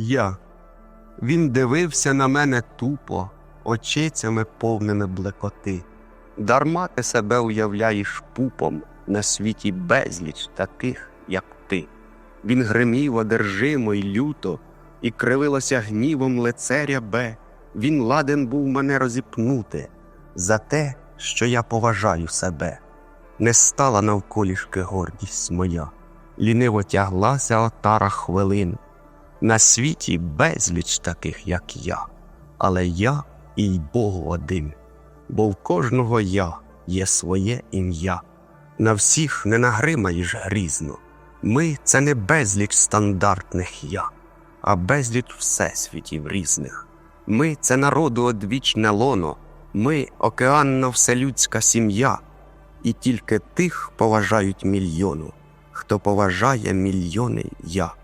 Я. Він дивився на мене тупо, очицями повними блекоти. Дарма ти себе уявляєш пупом на світі безліч таких, як ти. Він гримів одержимо й люто, і кривилося гнівом лице рябе. Він ладен був мене розіпнути за те, що я поважаю себе. Не стала навколішки гордість моя, ліниво тяглася отара хвилин. На світі безліч таких, як я, але я і й Богу один, бо в кожного я є своє ім'я. На всіх не нагримаєш грізно. Ми це не безліч стандартних я, а безліч всесвітів різних. Ми це народу одвічне лоно, ми океанна вселюдська сім'я, і тільки тих поважають мільйону, хто поважає мільйони я.